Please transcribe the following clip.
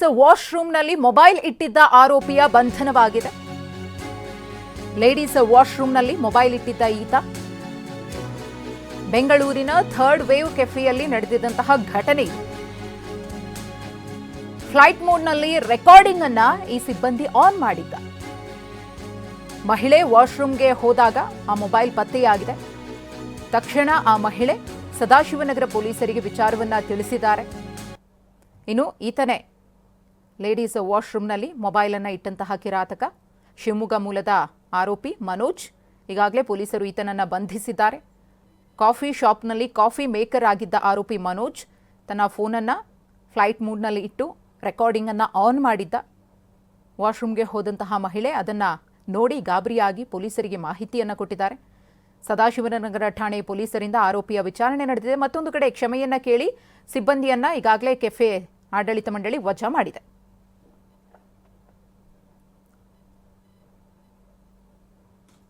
Ladies ವಾಶ್ರೂಮ್ನಲ್ಲಿ mobile ಇಟ್ಟಿದ್ದ ಆರೋಪಿಯ ಬಂಧನವಾಗಿದೆ. Ladies ವಾಶ್ರೂಮ್ನಲ್ಲಿ mobile ಇಟ್ಟಿದ್ದ ಈತ. ಬೆಂಗಳೂರಿನ ಥರ್ಡ್ ವೇವ್ ಕೆಫೆಯಲ್ಲಿ ನಡೆದಿದ್ದಂತಹ ಘಟನೆ. ಫ್ಲೈಟ್ ಮೋಡ್ನಲ್ಲಿ ರೆಕಾರ್ಡಿಂಗ್ ಅನ್ನ ಈ ಸಿಬ್ಬಂದಿ ಆನ್ ಮಾಡಿದ್ದ. ಮಹಿಳೆ ವಾಶ್ರೂಮ್ಗೆ ಹೋದಾಗ ಆ ಮೊಬೈಲ್ ಪತ್ತೆಯಾಗಿದೆ. ತಕ್ಷಣ ಆ ಮಹಿಳೆ ಸದಾಶಿವನಗರ ಪೊಲೀಸರಿಗೆ ವಿಚಾರವನ್ನ ತಿಳಿಸಿದ್ದಾರೆ. ಇನ್ನು ಈತನೇ ಲೇಡೀಸ್ ವಾಶ್ರೂಮ್ನಲ್ಲಿ ಮೊಬೈಲನ್ನು ಇಟ್ಟಂತಹ ಕಿರಾತಕ. ಶಿವಮೊಗ್ಗ ಮೂಲದ ಆರೋಪಿ ಮನೋಜ್, ಈಗಾಗಲೇ ಪೊಲೀಸರು ಈತನನ್ನು ಬಂಧಿಸಿದ್ದಾರೆ. ಕಾಫಿ ಶಾಪ್ನಲ್ಲಿ ಕಾಫಿ ಮೇಕರ್ ಆಗಿದ್ದ ಆರೋಪಿ ಮನೋಜ್ ತನ್ನ ಫೋನನ್ನು ಫ್ಲೈಟ್ ಮೂಡ್ನಲ್ಲಿ ಇಟ್ಟು ರೆಕಾರ್ಡಿಂಗನ್ನು ಆನ್ ಮಾಡಿದ್ದ. ವಾಶ್ರೂಮ್ಗೆ ಹೋದಂತಹ ಮಹಿಳೆ ಅದನ್ನು ನೋಡಿ ಗಾಬರಿಯಾಗಿ ಪೊಲೀಸರಿಗೆ ಮಾಹಿತಿಯನ್ನು ಕೊಟ್ಟಿದ್ದಾರೆ. ಸದಾಶಿವನಗರ ಠಾಣೆ ಪೊಲೀಸರಿಂದ ಆರೋಪಿಯ ವಿಚಾರಣೆ ನಡೆದಿದೆ. ಮತ್ತೊಂದು ಕಡೆ ಕ್ಷಮೆಯನ್ನು ಕೇಳಿ ಸಿಬ್ಬಂದಿಯನ್ನು ಈಗಾಗಲೇ ಕೆಫೆ ಆಡಳಿತ ಮಂಡಳಿ ವಜಾ ಮಾಡಿದೆ.